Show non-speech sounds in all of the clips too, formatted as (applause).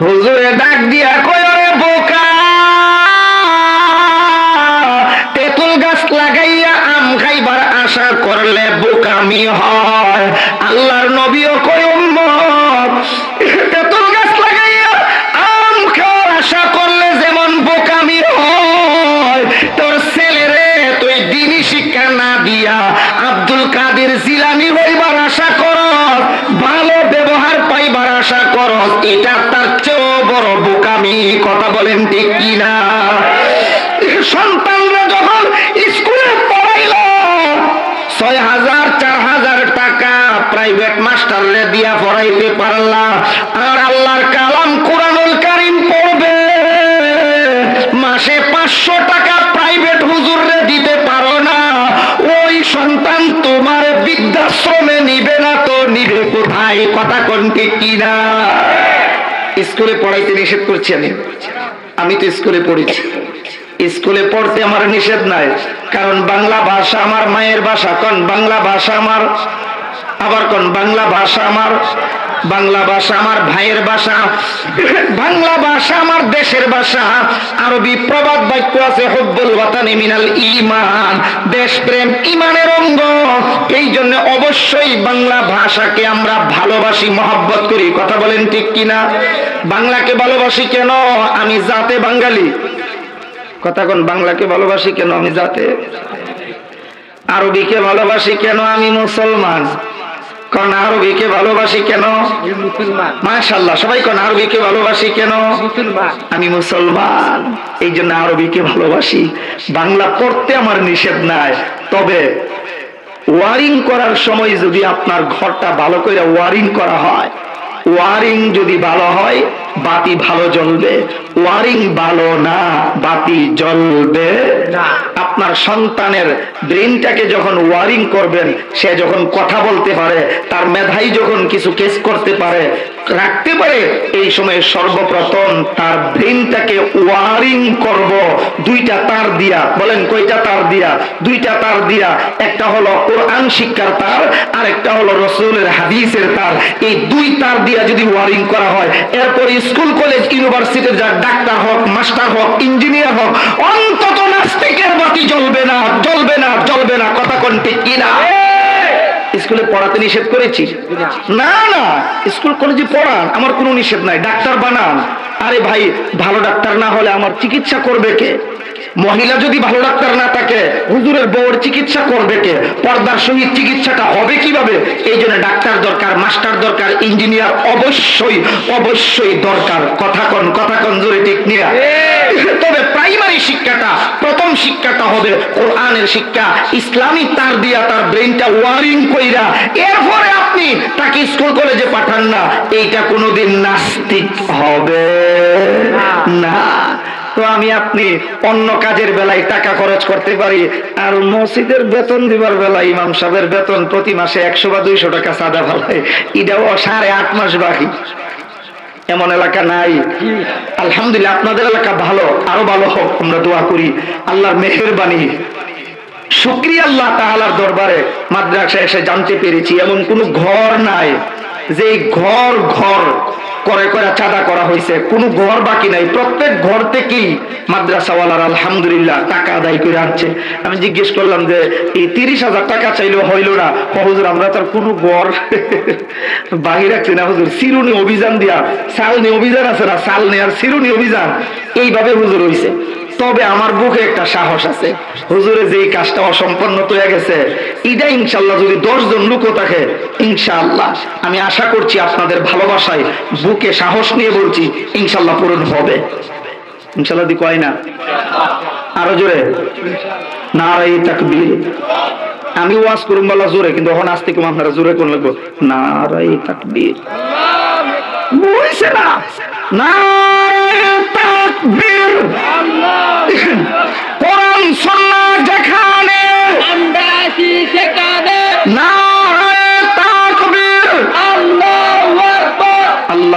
হুজুরে ডাক পাঁচশো টাকা প্রাইভেট হুজুররে দিতে পারো না। ওই সন্তান তোমার বৃদ্ধাশ্রমে নিবে না তো, নিবে কোথায়? কথা কোনটি কিনা? স্কুলে পড়াইতে নিষেধ করছি আমি। আমি তো স্কুলে পড়েছি। স্কুলে পড়তে আমার নিষেধ নাই। কারণ বাংলা ভাষা আমার মায়ের ভাষা। কোন বাংলা ভাষা আমার আবার কোন? বাংলা ভাষা আমার, বাংলা ভাষা আমার ভাইয়ের ভাষা, বাংলা ভাষা আমার দেশের ভাষা, আরবি প্রবাদ বাক্য আছে, হব্বুল ওয়াতানি মিনাল ইমান দেশপ্রেম ইমানের অঙ্গ। এই জন্য অবশ্যই বাংলা ভাষাকে আমরা ভালোবাসি, মহব্বত করি। কথা বলেন ঠিক কিনা? বাংলাকে ভালোবাসি কেন? আমি জাতে বাঙালি। কথা কোন? বাংলাকে ভালোবাসি কেন আমি জাতে? আরবিকে ভালোবাসি কেন আমি মুসলমান? কোন আরবিকে ভালোবাসি কেন? মাশাল্লাহ সবাই কোন আরবিকে ভালোবাসি কেন? আমি মুসলমান এই জন্য আরবিকে ভালোবাসি। বাংলা পড়তে আমার নিষেধ নাই। তবে ওয়ারিং করার সময় যদি আপনার ঘরটা ভালো করে ওয়ারিং করা হয় ওয়ারিং যদি ভালো হয় বাতি ভালো জ্বলবে? ওয়ারিং ভালো না বাতি জ্বলবে? না। আপনার সন্তানের ব্রেনটাকে যখন ওয়ারিং করবেন সে যখন কথা বলতে পারে তার মেধাই যখন কিছু কেস করতে পারে রাখতে পারে এই সময় সর্বপ্রথম তার ব্রেনটাকে ওয়ারিং করব। দুইটা তার দিয়া। বলেন কয়টা তার দিয়া? দুইটা তার দিয়া। একটা হলো কোরআন শিক্ষার তার আর একটা হলো রসুলের হাদিসের তার। এই দুই তার দিয়া যদি ওয়ারিং করা হয় এরপর স্কুল, কলেজ, ইউনিভার্সিটির যা ডাক্তার হোক, মাস্টার হোক, ইঞ্জিনিয়ার হোক, অন্তত নাস্তিকের বাতি জ্বলবে না জ্বলবে না জ্বলবে না, কথা কোন ঠিক কিনা স্কুলে পড়াতে নিষেধ করেছি? না না, স্কুল, কলেজে পড়ান, আমার কোনো নিষেধ নাই, ডাক্তার বানান। আরে ভাই, ভালো ডাক্তার না হলে আমার চিকিৎসা করবে কে? মহিলা যদি ভালো ডাক্তার না থাকে হুজুরের বউর চিকিৎসা করবে কে? পর্দার সহিত চিকিৎসাটা হবে কীভাবে? এই জন্য ডাক্তার দরকার মাস্টার দরকার ইঞ্জিনিয়ার অবশ্যই অবশ্যই দরকার। কথা কন কথা কন জোরে ঠিক নিয়ে। তবে প্রাইমারি শিক্ষাটা প্রথম শিক্ষাটা হবে কোরআনের শিক্ষা। ইসলামী তার দিয়া তার ব্রেনটা ওয়ারিং কইরা এরপরে আপনি তাকে স্কুল কলেজে পাঠান না। এইটা কোনোদিন নাস্তিক হবে না। তো আমি আপনি অন্য কাজের বেলায় টাকা খরচ করতে পারি। আর মসজিদের বেতন দিবার বেলায় ইমাম সাহেবের বেতন প্রতি মাসে একশো বা দুইশো টাকা সাদা ফেলায়। এটাও সাড়ে আট মাস বাকি। এমন এলাকা নাই। আলহামদুলিল্লাহ, আপনাদের এলাকা ভালো, আরও ভালো হোক, আমরা দোয়া করি। আল্লাহর মেহেরবানি। শুক্রিয়া আল্লাহ তাআলার দরবারে মাদ্রাসা এসে জানতে পেরেছি, এমন কোনো ঘর নাই। যে ঘর ঘর। করে করে চাঁদা করা হয়েছে কোনো ঘর বাকি নাই। প্রত্যেক ঘর থেকেই মাদ্রাসাওয়ালার আলহামদুলিল্লাহ টাকা আদায় করে আনছে। আমি জিজ্ঞেস করলাম যে, এই তিরিশ হাজার টাকা চাইলেও হইল না? হজুর, আমরা তার কোনো ঘর (laughs) বাকি রাখছি না হুজুর। সিরুনি অভিযান দিয়া, সালনি অভিযান আছে না? সালনি আর সিরুনি অভিযান। এইভাবে হুজুর হইছে। তবে আমার বুকে একটা সাহস আছে। হুজুরে যে কাজটা অসম্পন্ন তো হয়ে গেছে, এটা ইনশাল্লাহ যদি দশ জন লোকও থাকে ইনশাআল্লাহ আমি আশা করছি আপনাদের ভালোবাসায় বুকে সাহস নিয়ে বলছি, ইনশাল্লাহ পূরণ হবে। ইনশাল্লাহ দি কয় না? আরও জোরে? নারাই তাকবীর। আমি ওয়াজ করুম বলা জোরে, কিন্তু এখন আজ থেকে আপনারা জোরে কোন লাগবো? নারাই তাকবীর। বলছে না? নারাই তাকবীর! কোরআন সুন্নাহ যেখানে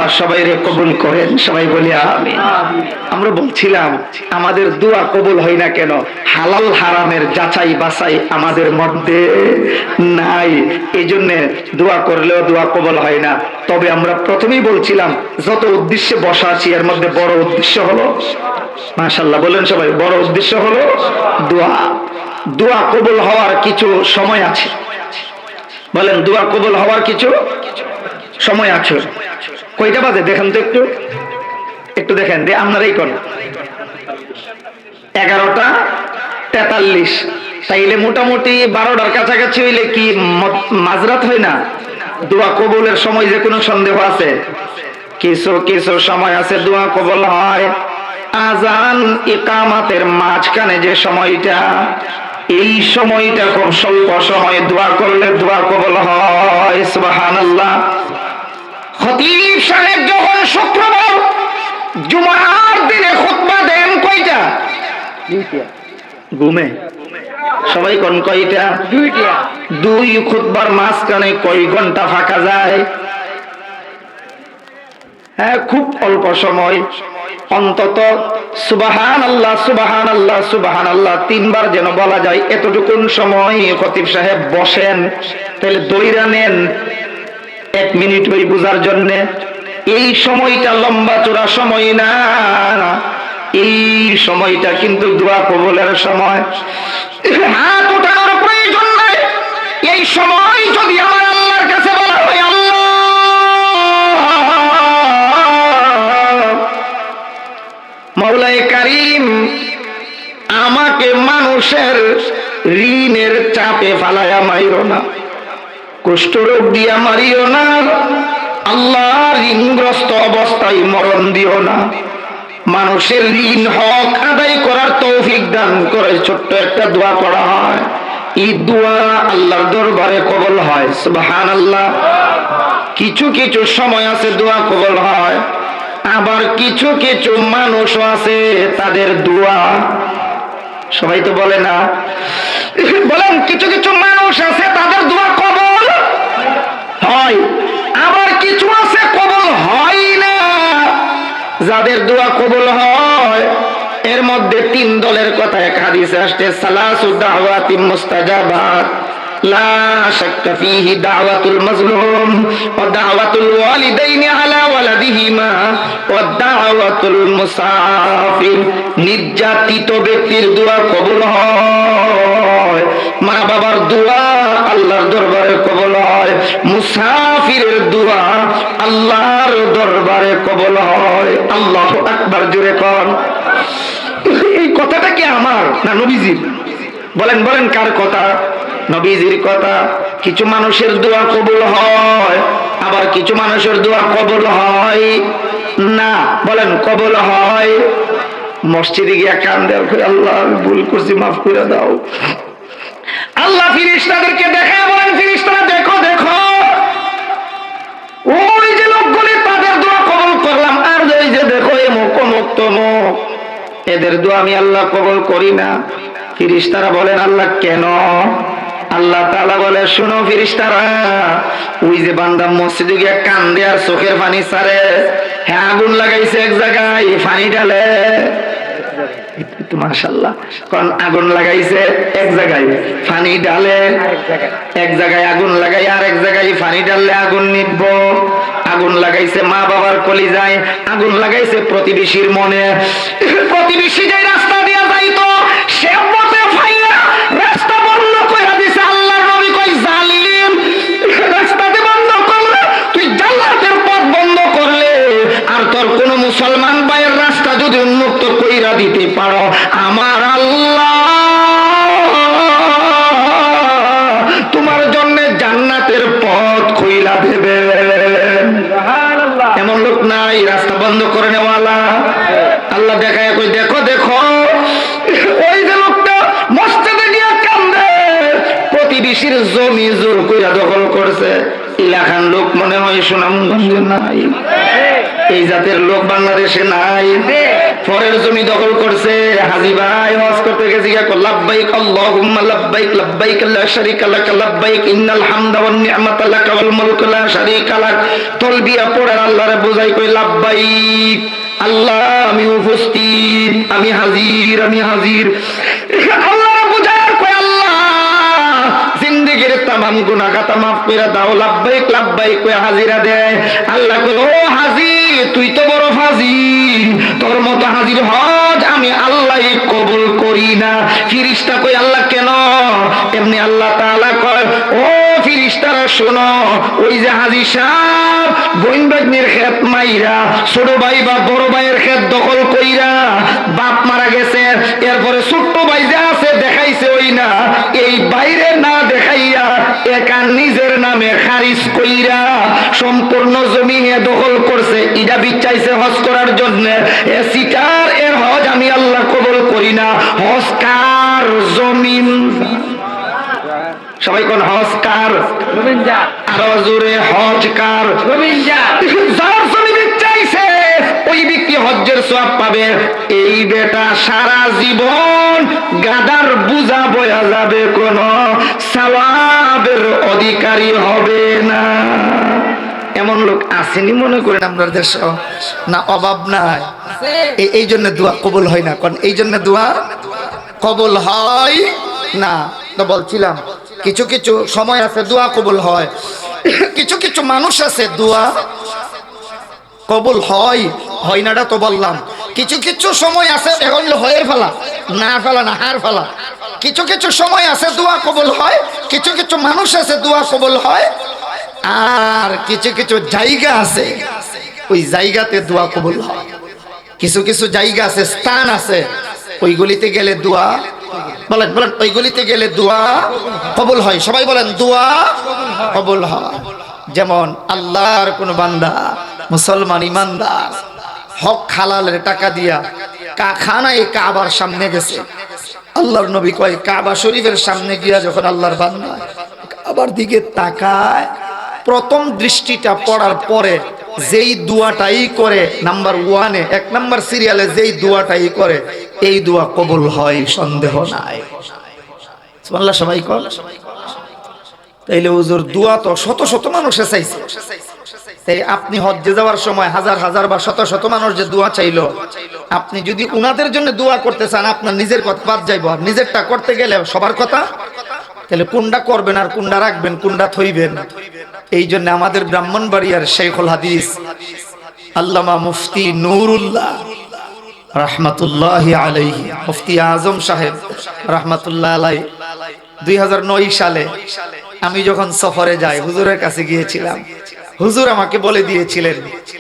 আল্লাহু আল্লাহ আল্লাহ সবাই রে কবুল করেন সবাই বলি আমি আমরা বলছিলাম আমাদের দোয়া কবুল হয় না কেন? হালাল হারামের যাচাই বাছাই আমাদের মধ্যে নাই। এই জন্য দোয়া করলেও দোয়া কবুল হয় না। তবে আমরা প্রথমেই বলছিলাম যত উদ্দেশ্যে বসা আছি এর মধ্যে বড় উদ্দেশ্য হলো মাশাল্লাহ বলেন সবাই বড় উদ্দেশ্য হলো দোয়া। দোয়া কবুল হওয়ার কিছু সময় আছে। বলেন দোয়া কবুল হওয়ার কিছু সময় আছে। কয়টা বাজে? দেখেন তো একটু। একটু দেখেন যে আপনারাই করেন এগারোটা তেতাল্লিশ। তাইলে মোটামুটি বারোটার কাছাকাছি হইলে কি মাঝরাত হয় না? দোয়া কবুলের সময় যে কোনো সন্দেহ আছে? কিছু কিছু সময় আছে দোয়া কবুল হয়। আজান ইকামাতের মাঝখানে যে সময়টা, এই সময়টা খুব স্বল্প সময় দোয়া করলে দোয়া কবল হয়, সুবহানাল্লাহ। খতিব সাহেব যখন শুক্রবার জুমার দিনে খুতবা দেন কয়টা? ঘুমে। সবাই কোন কয়টা? দুইটা। দুই খুতবার মাঝখানে কয় ঘণ্টা ফাঁকা যায়? হ্যাঁ খুব অল্প সময়। অন্তত সুবাহান আল্লাহ সুবাহান আল্লাহ সুবাহান আল্লাহ তিনবার যেন বলা যায় এতটুকুন সময় খতিব সাহেব বসেন। তাহলে দইরা নেন। এক মিনিট ওই বুঝার জন্যে, এই সময়টা লম্বা চোরা সময় না। এই সময়টা কিন্তু দোয়া কবলের সময়। প্রয়োজন নাই। এই সময় যদি আমার আল্লাহর কাছে বলা হয় মৌলাই কারিম আমাকে মানুষের ঋণের চাপে ফালায়া মাইরো না। কুষ্ঠরোগ দিয়া মারিও না। আল্লাহ ঋণগ্রস্ত অবস্থায় মরণ দিও না। মানুষের ঋণ হক আদায় করার তৌফিক দান করে ছোট্ট একটা দোয়া করা হয়। এই দোয়া আল্লাহর দরবারে কবল হয় সুবহান আল্লাহ কিছু কিছু সময় আছে দোয়া কবল হয়, আবার কিছু কিছু মানুষ আছে তাদের দোয়া। সবাই তো বলে না। বলেন, কিছু কিছু মানুষ আছে তাদের দোয়া কবল আবার কিছু আছে কবল হয় না। যাদের দোয়া কবুল হয়, এর মধ্যে তিন দলের কথা এক হাদিসে আসছে, সালাসু দাওয়াতি মুস্তাজাবাত নির্যাতিত ব্যক্তির দোয়া কবুল হয়। মা বাবার দোয়া মুসাফিরের দোয়া আল্লাহর দরবারে কবুল হয়। আল্লাহ আকবার জুড়ে কর এই কথাটা কি আমার না নবীজির? বলেন বলেন কার কথা? নবীজির কথা কিছু মানুষের দোয়া কবুল হয় আবার কিছু মানুষের দোয়া কবুল হয় না। বলেন কবুল হয়। মসজিদে গিয়া কান কই, আল্লাহ ভুল করছি মাফ করে দাও। আল্লাহ ফিরিস্তাদেরকে দেখায় বলেন এদের দোয়া আমি আল্লাহ কবল করি না। ফিরিস্তারা বলেন, আল্লাহ কেন? আল্লাহ তাআলা বলে, শুনো ফিরিস্তারা, ওই যে বান্দা মসজিদে গিয়ে কান্দে আর চোখের পানি সারে হ্যাঁ আগুন লাগাইছে এক জায়গায়, পানি ঢালে। মাশাল্লাহ আগুন লাগাইছে এক জায়গায়, পানি ডালে এক জায়গায় আগুন লাগাই আর এক জায়গায় পানি ডাললে আগুন নিব আগুন লাগাইছে, মা বাবার কলি যায় আগুন লাগাইছে প্রতিবেশীর মনে। প্রতিবেশী যে রাস্তা দিয়া যাইতো সে জাতের লোক বাংলাদেশে নাই। পরের জমি দখল করছে। হাজি ভাই হজ করতে গেছে লাব্বাইক আল্লাহুম্মা লাব্বাইক লাব্বাইক লা শারীকা লাক লাব্বাইক ইন্নাল হামদা ওয়ান নি'মাতা লাক ওয়াল মুলকু লা শারীকা লাক। তলবিয়া পড়ে আল্লাহরে বুঝাই কই লাব্বাইক আল্লাহ আমি উপস্থিত আমি হাজির আমি হাজির। তামাম গুনাহ খাতা মাফ করে দাও, লাব্বাইক লাব্বাইক কই হাজিরা দেয় আল্লাহ কই ও হাজির, তুই তো বড় হাজির তোর মতো হাজির হজ আমি আল্লাহ কবুল করি না। ফিরিস্তা কই, আল্লাহ কেন? এমনি আল্লাহ তাআলা কয়, ও ফিরিস্তারা, শোনো, ওই যে হাজির সাহেব বোন বাগনির খেত মাইরা, ছোট ভাই বা বড় ভাইয়ের খেত দখল কইরা বাপ মারা গেছে, এরপরে ছোট্ট ভাই নামে কইরা সম্পূর্ণ জমি দখল করছে ইটা বিচাইছে হজ করার জন্য। এ সিটার এর হজ আমি আল্লাহ কবল করি না। হজ কার জমিন? সবাই কোন হজ কার? আরও জোরে হজ কার? জমিন ওই ব্যক্তি হজ্জের সওয়াব পাবে। এই বেটা সারা জীবন গাদার বুঝা বয়া যাবে কোন সওয়াবের অধিকারী হবে না। এমন লোক আসেনি মনে করেন আমরা দেশ? না, অভাব নাই। এই জন্য দোয়া কবুল হয় না। কারণ এই জন্য দোয়া কবুল হয় না। তো বলছিলাম, কিছু কিছু সময় আছে দোয়া কবুল হয়। কিছু কিছু মানুষ আছে দোয়া কবুল হয় হয় নাটা তো বললাম। কিছু কিছু সময় আছে এখন হয়ের ফেলা, না ফেলা, না হার ফেলা। কিছু কিছু সময় আছে, দোয়া কবুল হয়, কিছু কিছু মানুষ আছে, দোয়া কবুল হয়, আর কিছু কিছু জায়গা আছে, ওই জায়গাতে দোয়া কবুল হয়। কিছু কিছু জায়গা আছে, স্থান আছে, ওইগুলিতে গেলে দোয়া, বলেন বলেন, ওইগুলিতে গেলে দোয়া কবুল হয়। সবাই বলেন, দোয়া কবুল হয়। যেমন আল্লাহর কোন বান্দা, মুসলমান ইমানদার, হক হালালের টাকা দিয়া খানায় কাবার সামনে গেছে। আল্লাহর নবী কয়, কাবা শরীফের সামনে গিয়া যখন আল্লাহর বান্দা কাবার দিকে তাকায়, প্রথম দৃষ্টিটা পড়ার পরে যেই দুয়াটাই করে, নাম্বার ওয়ানে এক নাম্বার সিরিয়ালে যেই দুয়াটাই করে, এই দুয়া কবুল হয়, সন্দেহ নাই। সুবহানাল্লাহ, সবাই কর তাইলে হুজুর দোয়া তো শত শত মানুষে চাইছে। তাই আপনি হজ্জে যাওয়ার সময় হাজার হাজার বা শত শত মানুষ যে দোয়া চাইলো, আপনি যদি উনাদের জন্য দোয়া করতে চান, আপনার নিজের কথা বাদ যাইব। আর নিজেরটা করতে গেলে সবার কথা? তাহলে কোনটা করবেন আর কোনটা রাখবেন কোনটা থইবেন। এই জন্য আমাদের ব্রাহ্মণবাড়িয়ার শেখুল হাদিস, আল্লামা মুফতি নুরুল্লাহ রহমতুল্লাহ আলাইহি, মুফতি আজম সাহেব রহমতুল্লাহ আলাই দুই হাজার নয় সালে আমি যখন সফরে যাই, হুজুরের কাছে গিয়েছিলাম। হুজুর আমাকে বলে দিয়েছিলেন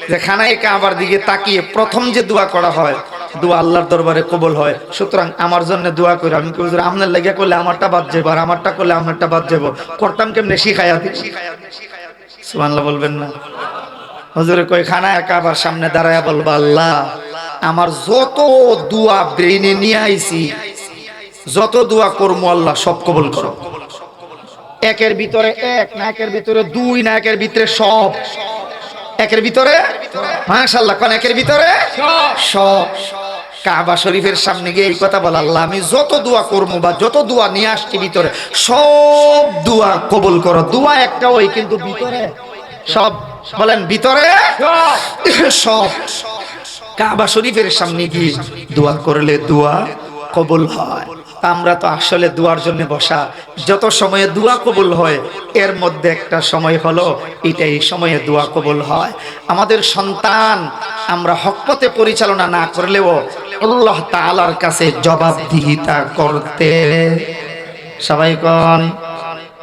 যে, খানায় কাবার দিকে তাকিয়ে প্রথম যে দোয়া করা হয়, দোয়া আল্লাহর দরবারে কবুল হয়। সুতরাং আমার জন্য দোয়া করে। আমি হুজুর, আপনার লেগে করলে আমারটা বাদ যাব আর আমারটা করলে আমারটা বাদ যাব করতাম কেমনে, শিখাইয়া দিই সুবহানাল্লাহ বলবেন না। হুজুরে কই খানায় কাবার সামনে দাঁড়ায় বলবা, আল্লাহ, আমার যত দোয়া ব্রেইনে নিয়ে আইছি, যত দোয়া করব আল্লাহ, সব কবুল করো। একের ভিতরে এক, না একের ভিতরে দুই, না একের ভিতরে সব। একের ভিতরে? মাশাল্লাহ কোন একের ভিতরে? সব। কাবা শরীফের সামনে গিয়ে এই কথা বলা, আল্লাহ, আমি যত দোয়া করব বা যত দোয়া নিয়ে আসছি ভিতরে, সব দোয়া কবুল করো। দোয়া একটা ওই, কিন্তু ভিতরে? সব। বলেন, ভিতরে? সব। কাবা শরীফের সামনে গিয়ে দোয়া করলে দোয়া কবুল হয়। আমরা তো আসলে দুয়ার জন্য বসা। যত সময়ে দুয়া কবুল হয়, এর মধ্যে একটা সময় হলো, এটাই সময়ে দুয়া কবুল হয়। আমাদের সন্তান আমরা হকপথে পরিচালনা না করলেও আল্লাহ তালার কাছে জবাবদিহিতা করতে। সবাই কন।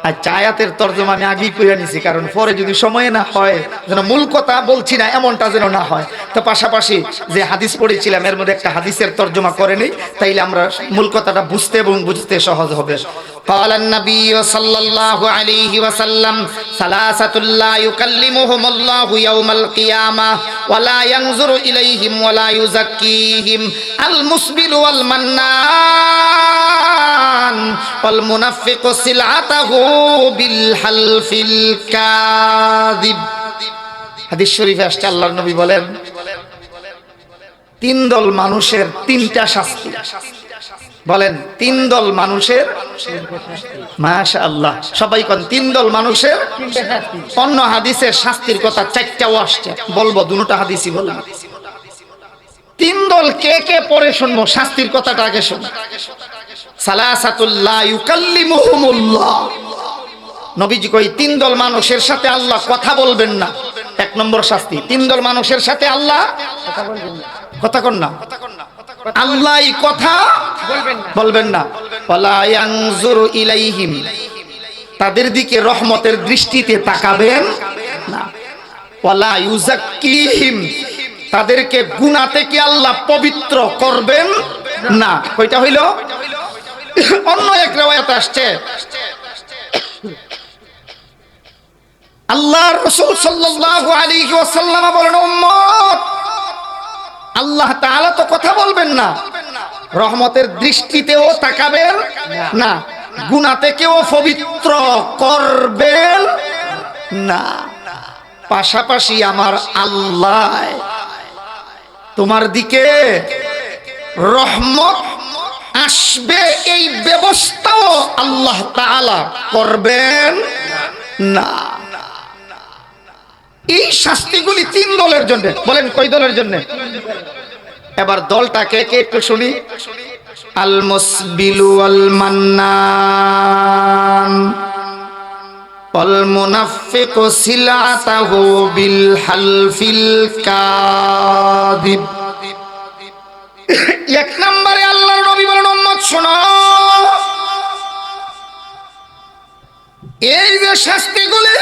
আর চায়াতের তর্জমা আমি আগেই করে নিছি কারণ পরে যদি সময় না হয় যেন মূল কথা বলছি না এমনটা যেন না হয় তো পাশাপাশি যে হাদিস পড়েছিলাম এর মধ্যে একটা হাদিসের তর্জমা করে নেই তাইলে আমরা মূল কথাটা বুঝতে এবং বুঝতে সহজ হবে قال النبي صلى الله عليه وسلم ثلاثة لا يكلمهم الله يوم القيامة ولا ينظر إليهم ولا يزكيهم المسبل والمنان والمنفق سلعته بالحلف الكاذب হাদিস শরীফে আসছে আল্লাহর নবী বলেন তিন দল মানুষের তিনটা শাস্তি বলেন তিন দল মানুষের মাশা আল্লাহ সবাই কোন তিন দল মানুষের তিনটা শাস্তি অন্য হাদিসের শাস্তির কথা চারটাও আসছে বলবো দুটো হাদিসই বলবো তিন দল কে কে পরে শুনবো শাস্তির কথাটা আগে শুন সালাসাতুল্লাহ ইউকাল্লিমুহুমুল্লাহ। নবীজি কই, তিন দল মানুষের সাথে আল্লাহ কথা বলবেন না। এক নম্বর শাস্তি, তিন দল মানুষের সাথে আল্লাহ কথা বলবেন না। আল্লাহ কথা বলবেন না। ইলাইহিম। তাদের দিকে রহমতের দৃষ্টিতে তাকাবেন না। ওয়ালা ইউজাক্কিহিম তাদেরকে গুনাহ থেকে আল্লাহ পবিত্র করবেন না। কয়টা হইল? অন্য এক রেওয়ায়াত আসছে। আল্লাহর রাসূল সাল্লাল্লাহু আলাইহি ওয়াসাল্লাম বলেন, উম্মত, আল্লাহ তাআলা তো কথা বলবেন না। রহমতের দৃষ্টিতেও তাকাবেন না। গুণা থেকেও পবিত্র করবেন না। পাশাপাশি আমার আল্লাহ, তোমার দিকে রহমত আসবে এই ব্যবস্থাও আল্লাহ তাআলা করবেন না। এই শাস্তিগুলি তিন দলের জন্য। বলেন কই দলের জন্য? এবার দলটা কে কে একটু শুনি। আল মুসবিলু আল মান্নান অল মুনাফিকু সিলাতাহু বিল হালফিল কাযিব শাস্তিগুলি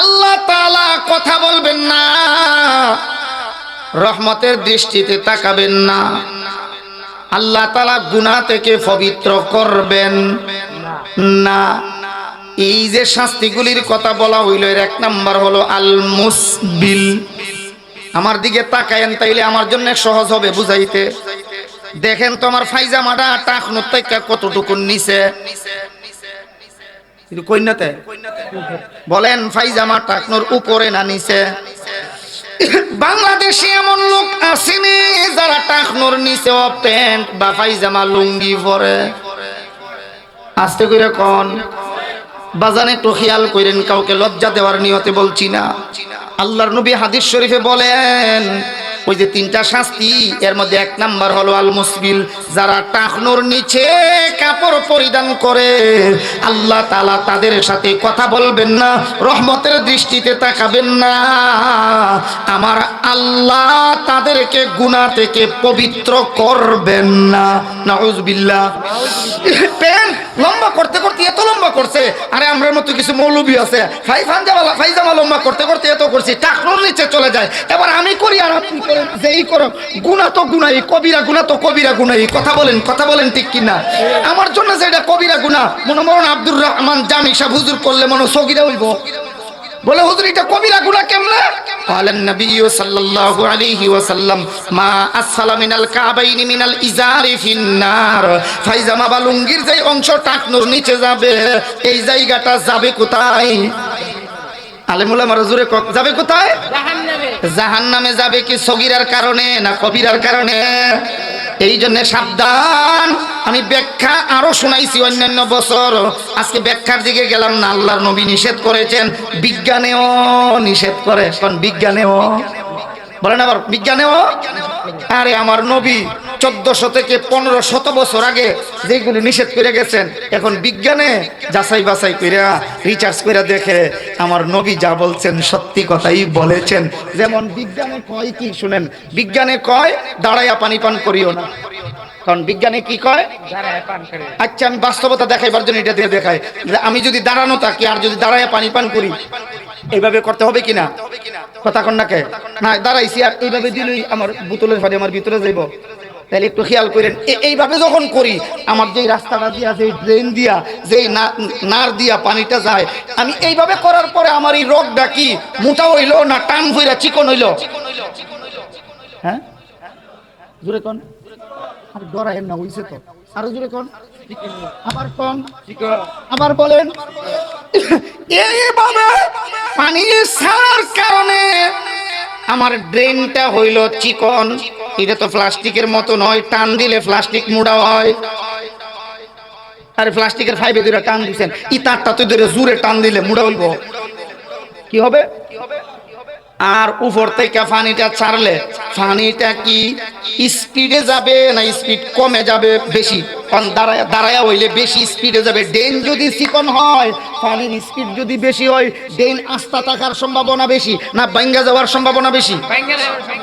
আল্লাহ তাআলা কথা বলবেন না। রহমতের দৃষ্টিতে তাকাবেন না। আল্লাহ তাআলা গুনাহ থেকে পবিত্র করবেন না। এই যে শাস্তিগুলির কথা বলা হইল, এর এক নাম্বার হলো আল মুসবিল আমার দিকে তাকায়েন তাইলে আমার জন্য সহজ হবে বুঝাইতে। দেখেন তো আমার ফাইজামাটা টাকনুর থেকে কতটুকু নিচে বলেন ফাইজামা টাকনুর উপরে না নিচে? বাংলাদেশে এমন লোক আসেনি যারা টাকনুর নিচে প্যান্ট বা ফাইজামা লুঙ্গি পরে। আস্তে করে কন। বাজানে একটু খেয়াল করেন, কাউকে লজ্জা দেওয়ার নিয়তে বলছি না। আল্লাহর নবী হাদিস শরীফে বলেন ওই যে তিনটা শাস্তি, এর মধ্যে এক নাম্বার হলো আল মুসবিল যারা টাকনোর নিচে কাপড় পরিধান করে, আল্লাহ তালা তাদের সাথে কথা বলবেন না, রহমতের দৃষ্টিতে তাকাবেন না। আমার আল্লাহ তাদেরকে গুনাহ থেকে পবিত্র করবেন না। নাউজুবিল্লাহ প্যান্ট লম্বা করতে করতে এত লম্বা করছে, আরে আমরার মতো কিছু মৌলবী আছে। ফাইজামা লম্বা করতে করতে এত করছি, টাকনোর নিচে চলে যায়। এবার আমি করি আর আপনি করেন যেই করো গুণা তো গুনাই কবিরা গুণা তো কবিরা গুনাই কথা বলেন কথা বলেন ঠিক কিনা আমার জন্য যেটা কবিরা গুণা মনে মরণ আব্দুর রহমান জামি সাহেব হুজুর করলে মনে হয় সগিরা হইব বলে হুজুর এটা কবিরা গুনাহ কেমনে قال النبي صلى الله عليه وسلم ما اسفل من الكعبين من الازار في النار ফাইজামা বা লুঙ্গির যে অংশ টাকনুর নিচে যাবে এই জায়গাটা যাবে কোথায় আলেমুল্লাহ মারা জুড়ে যাবে কোথায়? জাহান্নামে। জাহান নামে যাবে কি সগিরার কারণে না কবিরার কারণে? এই জন্য সাবধান। আমি ব্যাখ্যা আরও শুনাইছি অন্যান্য বছর। আজকে ব্যাখ্যার দিকে গেলাম না আল্লাহর নবী নিষেধ করেছেন। বিজ্ঞানেও নিষেধ করে বিজ্ঞানেও। বলেন আবার বিজ্ঞানেও আরে আমার নবী চোদ্দশো থেকে পনেরো শত বছর আগে যেগুলি নিষেধ করে গেছেন এখন বিজ্ঞানে যাচাই বাছাই করে রিচার্জ করে দেখে আমার নবী যা বলছেন সত্যি কথাই বলেছেন। যেমন বিজ্ঞানে কয় কি শুনেন? বিজ্ঞানে কয় দাঁড়াইয়া পানি পান করিও না। কারণ বিজ্ঞানে কি কয়? যারা পান করে। আচ্ছা আমি বাস্তবতা দেখাইবার জন্য এটা দিয়ে দেখাই। আমি যদি দাঁড়ানো থাকি আর যদি দাঁড়াইয়া পানি পান করি এইভাবে করতে হবে কিনা? কথা কন নাকে না দাঁড়াইছি আর এইভাবে দিলেই আমার বোতলের পানি আমার ভিতরে যাইব। তাহলে একটু খেয়াল করেন এইভাবে যখন করি আমার যেই রাস্তাটা দিয়া যেই ড্রেন দিয়া যেই না- নার দিয়া পানিটা যায় আমি এইভাবে করার পরে আমার এই রোগটা কি মোটা হইল না টান হইলা চিকন হইল? হ্যাঁ? জোরে কন। আর ডরাইন না হইছে তো। আরও জোরে কন। আবার কন। আবার বলেন। এইভাবে পানি ছাড়ার কারণে আমার ড্রেনটা হইল চিকন। এটা তো প্লাস্টিকের মতো নয়, টান দিলে প্লাস্টিক মুড়া হয়। আরে প্লাস্টিকের ফাইভে দুটা টান দিছেন। ই তারটা তো ধরে জুড়ে টান দিলে মুড়া হইব। কি হবে? আর উপর থেকে পানিটা ছাড়লে, পানিটা কি স্পিডে যাবে না স্পিড কমে যাবে বেশি? কারণ দাঁড়ায় দাঁড়ায় হইলে বেশি স্পিডে যাবে। ডেন যদি চিকন হয় পানির স্পিড যদি বেশি হয় ডেন আস্তা থাকার সম্ভাবনা বেশি না বাইঙ্গা যাওয়ার সম্ভাবনা বেশি?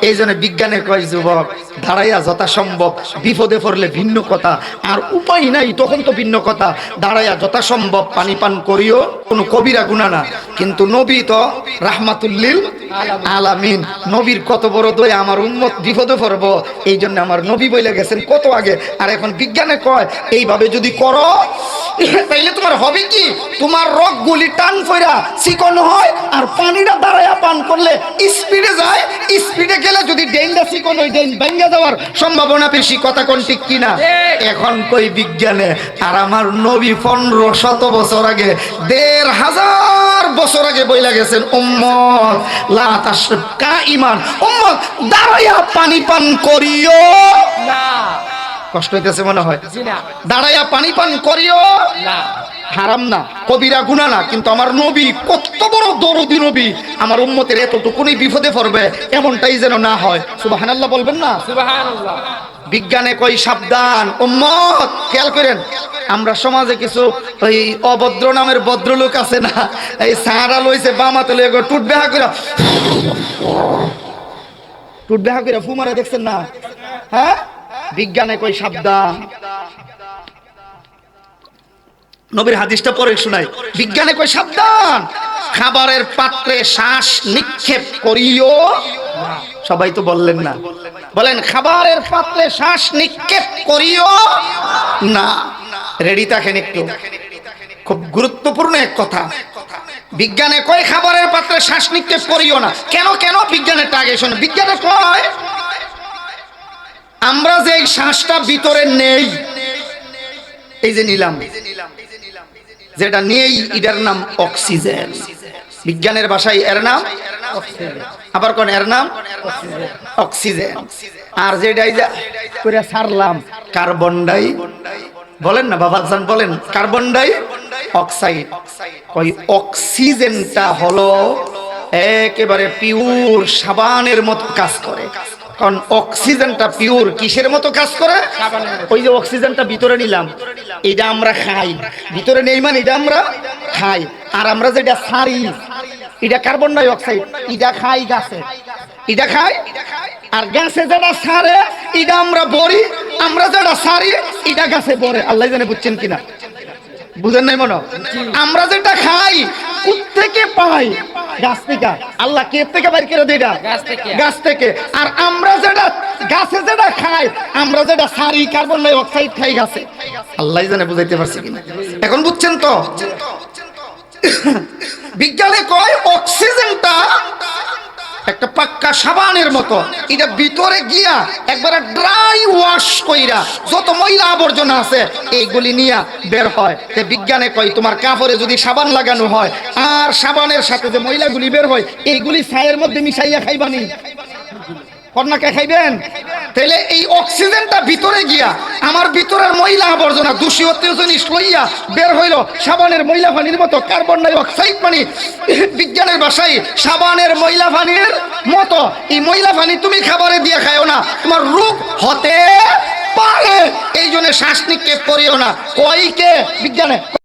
এই জন্য বিজ্ঞানের কয় যুবক দাঁড়াইয়া যথাসম্ভব বিপদে পড়লে ভিন্ন কথা। আর উপায় নাই তখন তো ভিন্ন কথা। দাঁড়াইয়া যথাসম্ভব পানি পান করিও কোনো কবিরা গুণা না। কিন্তু নবী তো রাহমাতুল্লিল আলামিন। নবীর কত বড় দয়া আমার উন্মত বিপদে পড়ব। এই জন্য আমার নবী বলে গেছেন কত আগে। আর এখন বিজ্ঞানে কয় এইভাবে যদি করো, তাইলে তোমার হবে কি? তোমার রক গুলি টান ফইরা চিকন হয় আর পানিটা দাঁড়ায়া পান করলে স্পিডে যায়। স্পিডে গেলে যদি ডেইনটা চিকন হয়, ডেইন ভেঙে যাওয়ার সম্ভাবনা বেশি। কথা কোন ঠিক কিনা এখন কই বিজ্ঞানে? আর আমার নবী পনেরো শত বছর আগে, দেড় হাজার বছর আগে বইলা গেছেন, উম্মত, লা তাশরিব কা ইমান উম্মত দাঁড়াইয়া পানি পান করিও না। কষ্ট হইতেছে মনে হয়। দাঁড়াইয়া পানি পান করিও না। হারাম না। কবিরা গুণা না কিন্তু আমার নবী কত বড় দরদি নবী। আমার উম্মতের এতটুকুনি বিপদে পড়বে এমনটাই যেন না হয়। সুবহানাল্লাহ বলবেন না? সুবহানাল্লাহ। বিজ্ঞানে কই সাবধান। উম্মত খেয়াল করেন আমরা সমাজে কিছু ওই অভদ্র নামের ভদ্রলোক আছে না এই সাহারা লইছে বামাতে লইয়া গো টুট বেহা করে টুট বেহা করে ফুমারে দেখছেন না? হ্যাঁ? বিজ্ঞানে কই সাবধান নবীর হাদিসটা পরে শোনাই। বিজ্ঞানে কই সাবধান খাবারের পাত্রে শ্বাস নিক্ষেপ করিও। সবাই তো বললেন না। বলেন, খাবারের পাত্রে শ্বাস নিক্ষেপ করিও? না। রেডি থাকেন একটু। খুব গুরুত্বপূর্ণ এক কথা। বিজ্ঞানে কয় খাবারের পাত্রে শ্বাস নিক্ষেপ করিও না? কেন কেন বিজ্ঞানের টাগে শোনো বিজ্ঞানে কয় আমরা যে শ্বাসটা ভিতরে নেই, এই যে নিলাম, যেটা নেই, এটার নাম অক্সিজেন। বিজ্ঞানের ভাষায় এর নাম আবার কোন এর নাম? অক্সিজেন। আর যেটা এই যে করে ছাড়লাম কার্বন ডাই বলেন না বাবা জান বলেন। Carbon dioxide. ওই অক্সিজেনটা হলো একেবারে পিওর সাবানের মতো কাজ করে। কারণ অক্সিজেনটা পিওর কিসের মতো কাজ করে? ওই যে অক্সিজেনটা ভিতরে নিলাম, এটা আমরা খাই। ভিতরে নেই মানে এটা আমরা খাই। আর আমরা যেটা সারি, এটা কার্বন ডাই অক্সাইড এটা খাই গাছে। এটা খাই, আর গাছে যেটা সারে, এটা আমরা বড়ি, আমরা যেটা সারি, এটা গাছে পড়ে। আল্লাহ জানে বুঝছেন কিনা? বুঝেন নাই মনে আমরা যেটা খাই থেকে পাই? গাছ থেকে। আল্লাহ কে থেকে বাইর করে দেয় গাছ গাছ থেকে। আর আমরা যেটা গাছে যেটা খাই আমরা যেটা সারি কার্বন ডাই অক্সাইড খাই গাছে। আল্লাহ জানে বুঝাইতে পারছি কিনা। এখন বুঝছেন তো? বিজ্ঞানে কয় অক্সিজেনটা একটা পাক্কা সাবানের মতো। এটা ভিতরে গিয়া একবারে ড্রাই ওয়াশ কইরা যত ময়লা আবর্জনা আছে, এইগুলি নিয়া বের হয়। তে বিজ্ঞানে কয়, তোমার কাপড়ে যদি সাবান লাগানো হয়, আর সাবানের সাথে যে ময়লাগুলি বের হয়, এইগুলি ছায়ের মধ্যে মিশাইয়া খাইবানি। কন্যাকে খাইবেন? তাহলে এই অক্সিজেনটা ভিতরে গিয়া আমার ভিতরের ময়লা আবর্জনা, দূষিত জিনিস লইয়া বের হইল সাবানের ময়লা পানির মতো, কার্বন ডাই অক্সাইড পানি। বিজ্ঞানের ভাষায় সাবানের ময়লা পানির মতো। এই ময়লা পানি তুমি খাবারে দিয়ে খাও না, তোমার রূপ হতে পারে। এই জন্য শ্বাস করিও না। কইকে বিজ্ঞানে।